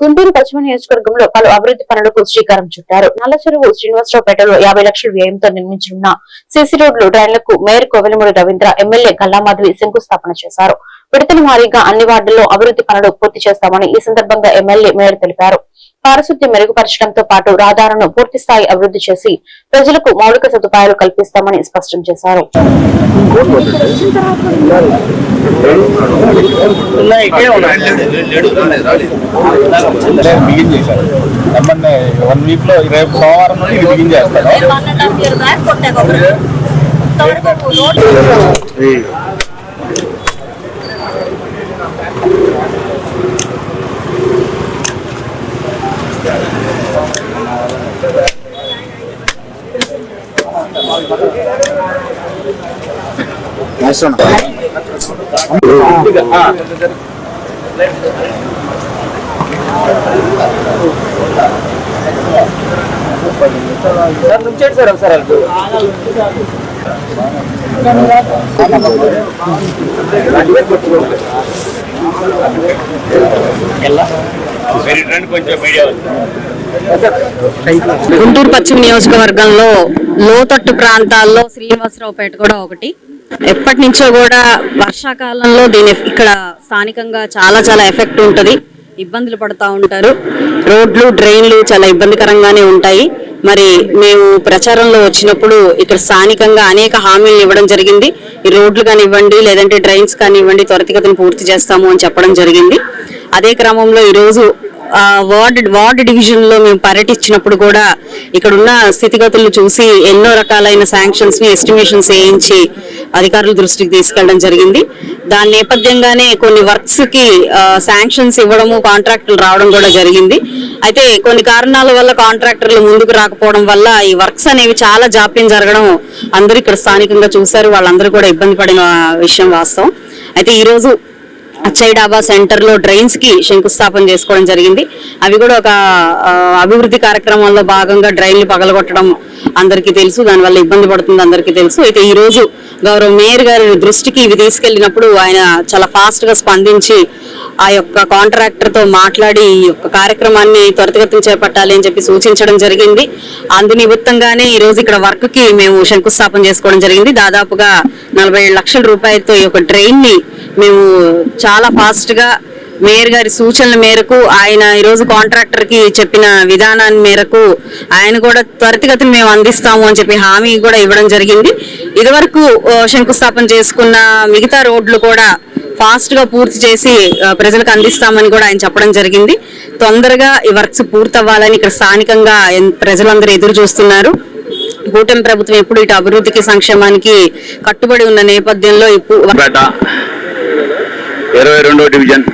గుంటూరు పశ్చిమ నియోజకవర్గంలో పలు అభివృద్ధి పనులకు శ్రీకారం చుట్టారు. నల్లచెరువు శ్రీనివాసరావుపేటలో యాభై లక్షల వ్యయంతో నిర్మించనున్న సిసి రోడ్లు డ్రైన్లకు మేయర్ కోవెలమూడి రవీంద్ర ఎమ్మెల్యే గల్లామాధవి శంకుస్థాపన చేశారు. విడతల వారీగా అన్ని వార్డుల్లో అభివృద్ధి పనులు పూర్తి చేస్తామని ఈ సందర్భంగా ఎమ్మెల్యే మేయర్ తెలిపారు. పారిశుద్ధ్యం మెరుగుపరచడంతో పాటు రహదారులను పూర్తి స్థాయి అభివృద్ధి చేసి ప్రజలకు మౌలిక సదుపాయాలు కల్పిస్తామని స్పష్టం చేశారు. బిగిన్ చేశారు ఎమ్మెల్యే వన్ వీక్లో రేపు సోమవారం నుండి ఇది బిగిన్ చేస్తాను one and half year back Guntur పశ్చిమ నియోజకవర్గంలో లోతట్టు ప్రాంతాల్లో శ్రీనివాసరావుపేట కూడా ఒకటి. ఎప్పటి నుంచో కూడా వర్షాకాలంలో దీని ఇక్కడ స్థానికంగా చాలా చాలా ఎఫెక్ట్ ఉంటుంది. ఇబ్బందులు పడుతూ ఉంటారు. రోడ్లు డ్రైన్లు చాలా ఇబ్బందికరంగానే ఉంటాయి. మరి మేము ప్రచారంలో వచ్చినప్పుడు ఇక్కడ స్థానికంగా అనేక హామీలు ఇవ్వడం జరిగింది. ఈ రోడ్లు కానివ్వండి లేదంటే డ్రైన్స్ కానివ్వండి త్వరితగతిని పూర్తి చేస్తాము అని చెప్పడం జరిగింది. అదే క్రమంలో ఈరోజు వార్డ్ వార్డ్ డివిజన్లో మేము పర్యటించినప్పుడు కూడా ఇక్కడ ఉన్న స్థితిగతులు చూసి ఎన్నో రకాలైన శాంక్షన్స్ని ఎస్టిమేషన్స్ వేయించి అధికారుల దృష్టికి తీసుకెళ్ళడం జరిగింది. దాని నేపథ్యంగానే కొన్ని వర్క్స్కి శాంక్షన్స్ ఇవ్వడము కాంట్రాక్టులు రావడం కూడా జరిగింది. అయితే కొన్ని కారణాల వల్ల కాంట్రాక్టర్లు ముందుకు రాకపోవడం వల్ల ఈ వర్క్స్ అనేవి చాలా జాప్యం జరగడం అందరూ ఇక్కడ స్థానికంగా చూశారు. వాళ్ళందరూ కూడా ఇబ్బంది పడిన విషయం వాస్తవం. అయితే ఈరోజు రోజు డాబా సెంటర్లో డ్రైన్స్కి శంకుస్థాపన చేసుకోవడం జరిగింది. అవి కూడా ఒక అభివృద్ధి కార్యక్రమంలో భాగంగా డ్రైన్లు పగలగొట్టడం అందరికీ తెలుసు. దానివల్ల ఇబ్బంది పడుతుంది అందరికీ తెలుసు. అయితే ఈ రోజు గౌరవ మేయర్ గారి దృష్టికి ఇవి తీసుకెళ్ళినప్పుడు ఆయన చాలా ఫాస్ట్గా స్పందించి ఆ యొక్క కాంట్రాక్టర్తో మాట్లాడి ఈ యొక్క కార్యక్రమాన్ని త్వరితగతిన చేపట్టాలి అని చెప్పి సూచించడం జరిగింది. అందు నిమిత్తంగానే ఈ రోజు ఇక్కడ వర్క్కి మేము శంకుస్థాపన చేసుకోవడం జరిగింది. దాదాపుగా నలభై లక్షల రూపాయలతో ఈ యొక్క ట్రైన్ని మేము చాలా ఫాస్ట్గా మేయర్ గారి సూచనల మేరకు ఆయన ఈరోజు కాంట్రాక్టర్కి చెప్పిన విధానాన్ని మేరకు ఆయన కూడా త్వరితగతిని మేము అందిస్తాము అని చెప్పి హామీ కూడా ఇవ్వడం జరిగింది. ఇదివరకు శంకుస్థాపన చేసుకున్న మిగతా రోడ్లు కూడా ఫాస్ట్గా పూర్తి చేసి ప్రజలకు అందిస్తామని కూడా ఆయన చెప్పడం జరిగింది. తొందరగా ఈ వర్క్స్ పూర్తవ్వాలని ఇక్కడ స్థానికంగా ప్రజలందరూ ఎదురు చూస్తున్నారు. కూటమి ప్రభుత్వం ఎప్పుడు ఇటు అభివృద్ధికి సంక్షేమానికి కట్టుబడి ఉన్న నేపథ్యంలో ఇప్పుడు ఇరవై రెండో డివిజన్.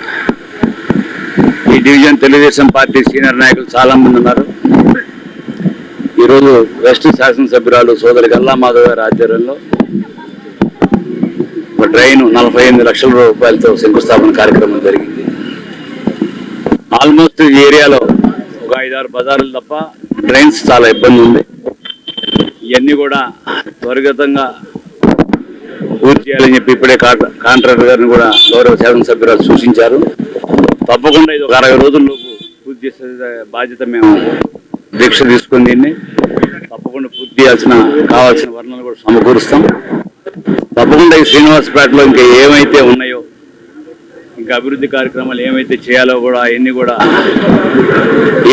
ఈ డివిజన్ తెలుగుదేశం పార్టీ సీనియర్ నాయకులు చాలా మంది ఉన్నారు. ఈరోజు వెస్ట్ శాసనసభ్యురాలు సోదరి గల్లా మాధవ్ గారి ఆధ్వర్యంలో ఒక డ్రైన్ నలభై ఎనిమిది లక్షల రూపాయలతో శంకుస్థాపన కార్యక్రమం జరిగింది. ఆల్మోస్ట్ ఈ ఏరియాలో ఒక ఐదారు బజార్లు తప్ప ట్రైన్స్ చాలా ఇబ్బంది ఉంది. ఇవన్నీ కూడా త్వరిగతంగా పూర్తి చేయాలని చెప్పి ఇప్పుడే కాంట్రా- కాంట్రాక్టర్ గారిని కూడా గౌరవ శాసనసభ్యురాలు సూచించారు. తప్పకుండా ఇది ఒక అరవై రోజుల్లోపు పూర్తి చేసే బాధ్యత మేము. దీక్ష తీసుకుని దీన్ని తప్పకుండా పూర్తి చేయాల్సిన కావాల్సిన వర్ణాలు కూడా సమకూరుస్తాం. తప్పకుండా ఈ శ్రీనివాసపేటలో ఇంకా ఏమైతే ఉన్నాయో ఇంకా అభివృద్ధి కార్యక్రమాలు ఏమైతే చేయాలో కూడా అవన్నీ కూడా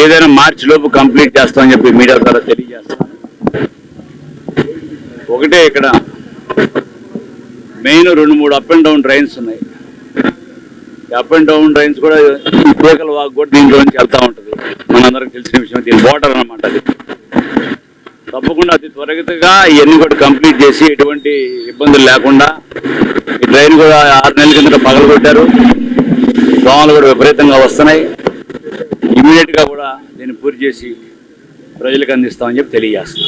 ఏదైనా మార్చి లోపు కంప్లీట్ చేస్తామని చెప్పి మీడియా ద్వారా తెలియజేస్తాం. ఒకటే ఇక్కడ మెయిన్ రెండు మూడు అప్ అండ్ డౌన్ ట్రైన్స్ ఉన్నాయి. అప్ అండ్ డౌన్ ట్రైన్స్ కూడా ఈ పేకల వాక్ కూడా దీంట్లో నుంచి వెళ్తూ ఉంటుంది. మనందరికి తెలిసిన విషయం దీని వాటర్ అనమాట అది. తప్పకుండా అతి త్వరగతిగా ఇవన్నీ కూడా కంప్లీట్ చేసి ఎటువంటి ఇబ్బందులు లేకుండా ఈ ట్రైన్ కూడా ఆరు నెలల కింద పగలగొట్టారు. దోమలు కూడా విపరీతంగా వస్తున్నాయి. ఇమీడియట్గా కూడా దీన్ని పూర్తి చేసి ప్రజలకు అందిస్తామని చెప్పి తెలియజేస్తున్నాం.